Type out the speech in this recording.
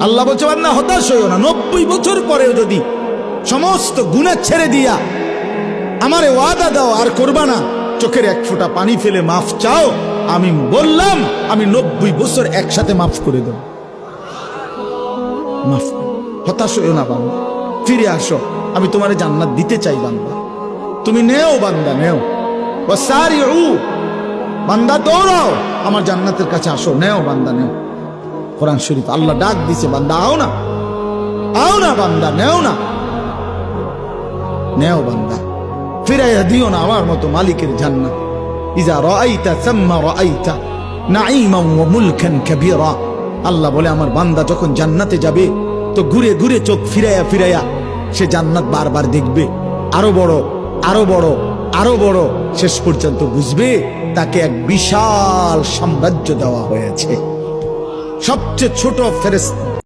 আল্লাহ বলছে, বান্দা, হতাশ হইও না। নব্বই বছর পরেও যদি সমস্ত গুণা ছেড়ে দিয়া আমারে ওয়াদা দাও আর করবা না, চোখের এক ফোঁটা পানি ফেলে মাফ চাও, আমি বললাম, আমি নব্বই বছর একসাথে মাফ করে দেব। মাফ হতাশ হইও না, বান্দা। ফিরে আসো। আমি তোমারে জান্নাত দিতে চাই, বান্দা। তুমি নেও, বান্দা নেও। বান্দা, দৌড়াও। আমার জান্নাতের কাছে আসো। নেও, বান্দা, নেও। কোরআন শরীফ আল্লাহ ডাক দিছে, বান্দা, আও না। আও না, বান্দা, নেও না। নেও, বান্দা। ফিরাইয়া দিও না আমার মতো মালিকের জান্নাত। ইজা রাআইতা সাম্মা রাআইতা নাঈমান ওয়া মুলকান কাবীরা। আল্লাহ বলে, আমার বান্দা যখন জান্নাতে যাবে, তো ঘুরে ঘুরে চোখ ফিরাইয়া ফিরাইয়া সে জান্নাত বারবার দেখবে। আরও বড় আরও বড় আরও বড়। শেষ পর্যন্ত বুঝবে, তাকে এক বিশাল সাম্রাজ্য দেওয়া হয়েছে। সবচেয়ে ছোট ফেরেস